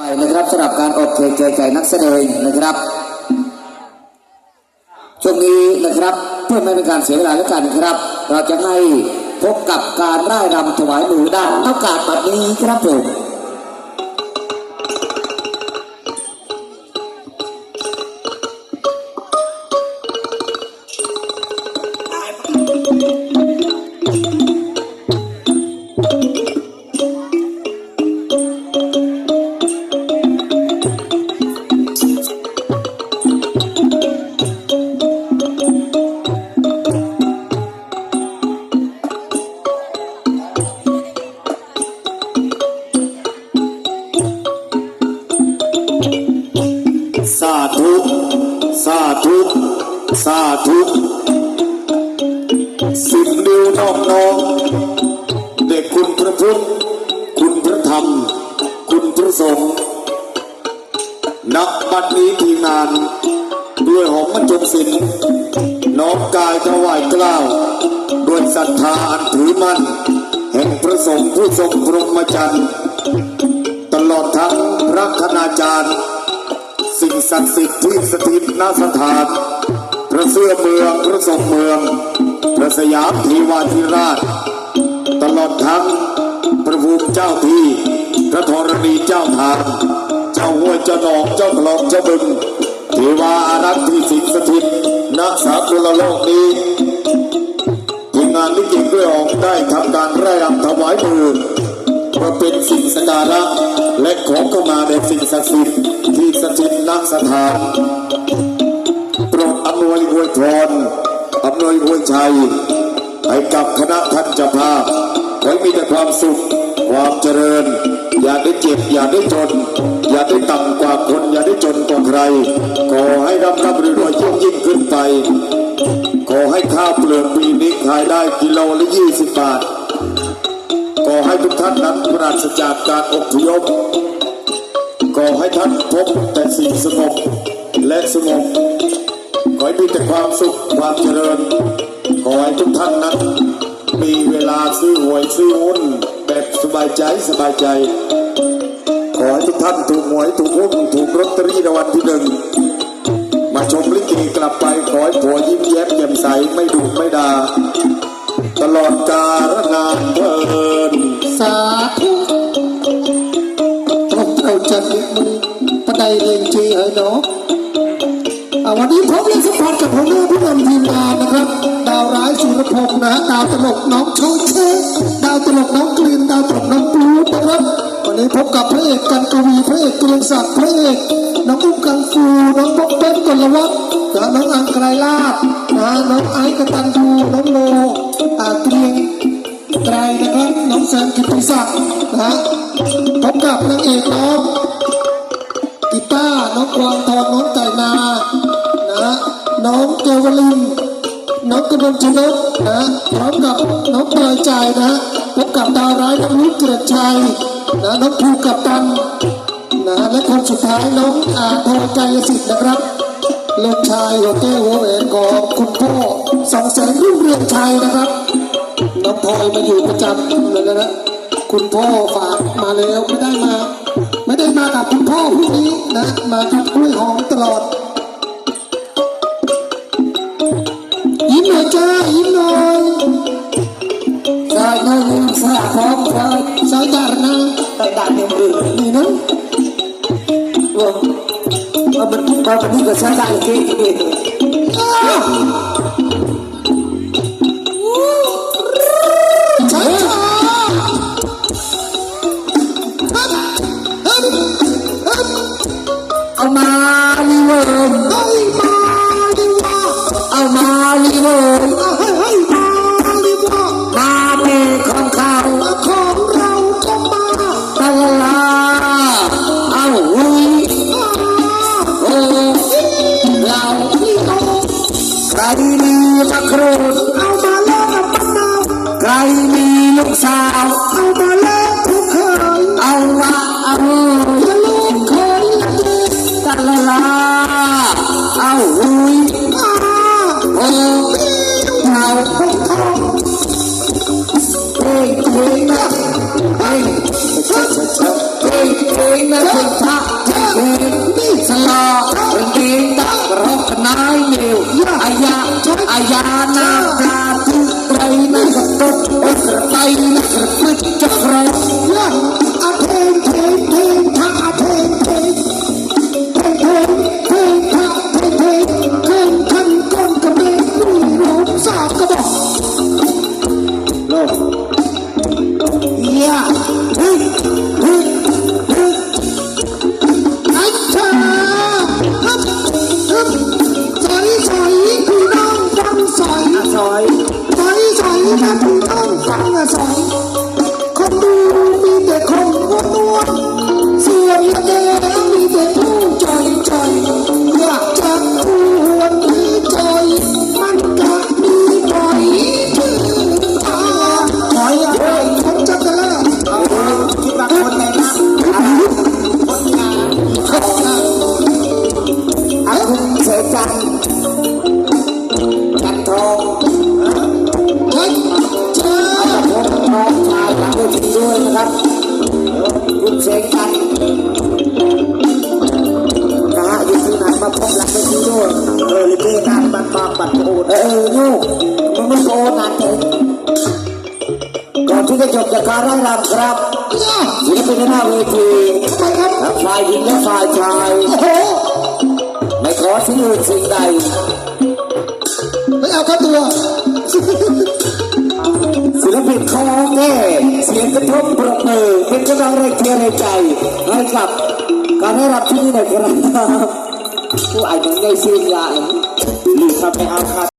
ไปนะครับสำหรับการอบเพลงใจใจนักแสดงนะครับ ช่วงนี้นะครับเพื่อไม่เป็นการเสียเวลาและกันครับ เราจะให้พบกับการร่ายรำถวายมือด้านอากาศแบบนี้ครับผม ธุ สาธุสิบนิ้วน้องน้องเด็กคุณพระพุทธคุณพระธรรม คุณพระสงฆ์นับบัดนี้ทีมงาน ด้วยหอมมันจงศิลป์น้อมกายถวายเกล้าวด้วยศรัทธาอันถือมั่น แห่งพระสงฆ์ผู้ทรงพรหมจรรย์ ตลอดทั้งพระคณาจารย์ ศักดิ์สิทธิ์ที่สถิตณสถานพระเสื้อเมืองพระทรงเมือง พระสยามทีวาธิราช ตลอดทั้งพระภูมิเจ้าที่ พระธรณีเจ้าทางเจ้าห้วยเจ้าหนองเจ้าคลองเจ้าบึงเทวาอารักษ์ที่สิงสถิตณสากลโลกนี้ทีมงานลิเกด้วยออกได้ทำการไร่รำถวายมือ เพื่อเป็นสิ่งสการะและขอเข้ามาในสิ่งศักดิ์สิทธิ์ที่สถิตณสถานโปรดอำนวยอวยพรอำนวยอวยชัย ให้กับคณะท่านเจ้าภาพขอให้มีแต่ความสุข ความเจริญ อย่าได้เจ็บ อย่าได้จน อย่าได้ต่ำกว่าคน อย่าได้จนกว่าใคร ขอให้ร่ำร่ำรวยรวยยิ่งยิ่งขึ้นไป ขอให้ข้าวเปลือกปีนี้ขายได้กิโลละยี่สิบบาท อให้ทุกท่านนั้นปราศจากการอพยพขอให้ท่านพบแต่สิ่งสงบและสงบขอให้มีแต่ความสุขความเจริญ ขอให้ทุกท่านนั้น มีเวลาซื้อหวยซื้อหุ้นแบบสบายใจสบายใจ ขอให้ทุกท่านถูกหวยถูกหุ้นถูกลอตเตอรี่รางวัลที่หนึ่งมาชมลิเกกลับไปขอให้ผัวยิ้มแย้มแจ่มใสไม่ดุไม่ด่าตลอดกาลนานเทิน สาธุตรงเราจะมีมือประไดเรียนจีเอ๋ยเนาะวันนี้ผมเล่นสัมพันธ์กับหัวหน้าผู้นำทีมงานนะครับ ดาวร้ายสุรพงษ์นะดาวตลกน้องโชเชดาวตลกน้องกลีนดาวตลกน้องปลูนะครับวันนี้พบกับพระเอกกันกวีพระเอกเกรียงศักดิ์พระเอกน้องอุ้มกังฟูน้องป๊อกเป๊กกลวัฒน์น้องอังไกรลาบนะน้องไอซ์กตันยูน้องโลอาเกรียง ไตรนะครับน้องแซมกิติศักดิ์นะฮะพบกับนางเอกน้องกีตาร์น้องกวางทองน้องไก่นานะฮะน้องเกวลินน้องกระดมชนกนะฮะพร้อมกับน้องเตยใจนะฮะพบกับดาวร้ายน้องรุ่งเกียรติชัยนะน้องภูกับตันนะฮะและคนสุดท้ายน้องอาโทใจสิทธิ์นะครับลูกชายหัวแก้วหัวแหวนของคุณพ่อสองแสนรุ่งเรืองชัยนะครับ น้องพลอยมาอยู่ประจำเลยนะคุณพ่อฝากมาแล้วไม่ได้มา ไม่ได้มากับคุณพ่อพรุ่งนี้นะมากับกล้วยหอมตลอด ยิ้มหน่อยจ้ายิ้มหน่อยสายน้อยสายพร้อมพร้อมสายดารนะแต่ดารยังอื่นนี่นะว่าว่ามันว่ามันนี่ก็ใช้ได้เก่งเอง Stop, come on. เสกกันนะฮะอยู่ที่ไหนมาพบหลักไปที่ด้วยเออลิเกนานบันบางบันโอนเออลูกมันไม่โอนานเลยก่อนที่จะจบจากการไล่รำครับเนี่ยศิลปินในหน้าเวทีฝ่ายหญิงและฝ่ายชายไม่ขอสิ่งอื่นสิ่งใดไม่เอาเข้าตัว สียงกระทบปรบมือเป็นกำลังแรงเชียร์แรงใจให้กับการได้รับที่นี่หน่อยครับผู้อ่านยังไงซีนละหรือทำไปเอาครับ